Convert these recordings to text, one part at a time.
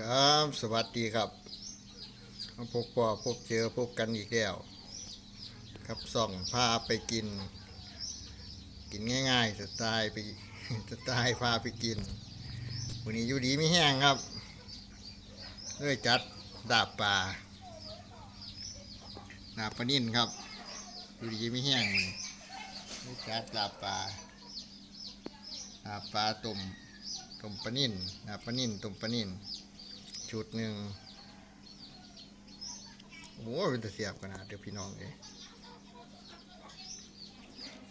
ครับสวัสดีครับพบปอพบเจอพบกันอีกแล้ว ครับส่องพาไปกิน กินง่ายๆสไตล์ไปสไตล์พาไปกิน วันนี้อยู่ดีไม่แห้งครับด้วยจัดดาบป่าดาบปนิ่นครับอยู่ดีไม่แห้งด้วยจัดดาบป่าดาบปลาต้มต้มปนิ่นดาบปนิ่นต้มปนิ่น ชุดหนึ่งโอ้ยเป็นตะเสียบขนาดเดี๋ยวพี่น้องเลย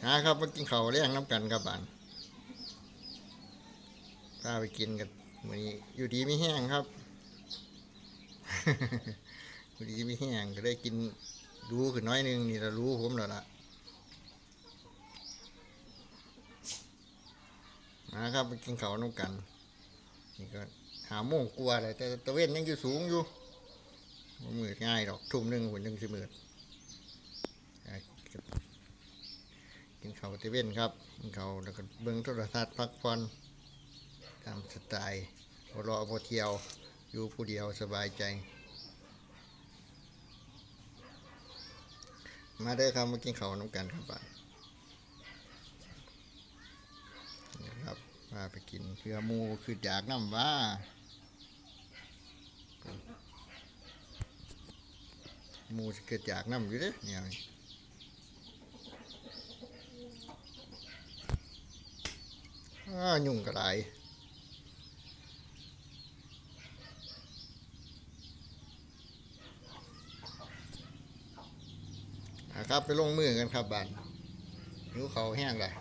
หาครับมากินข้าวแรงน้ำกันครับบ้านพาไปกินกันวันนี้อยู่ดีไม่แห้งครับอยู่ดีไม่แห้งก็ได้กินรู้ขึ้นน้อยนึงนี่เรารู้ผมแล้วล่ะมาครับมากินข้าวน้ำกันนี่ก็ หาโมงกลัวเลยแต่ตะเวนยังอยู่สูงอยู่มืดง่ายดอกทุ่มหนึ่งหุ่นยังสิมืดอ่ากินข้าวตะเวนครับกินข้าวแล้วก็เบิ่งโทรทัศน์พักผ่อนตามสไตล์บ่รอบ่เที่ยวอยู่ผู้เดียวสบายใจ มาได้ครับมากินข้าวน้ำกันครับบ้านะครับมาไปกินเพื่อมูคืออยากน้ำว่า มูสเกิดอยากน้ำอยู่เด้เนี่ยนุ่งกระไรอะครับไปลงมือกันครับบันนิ้วเขาแห้งเลย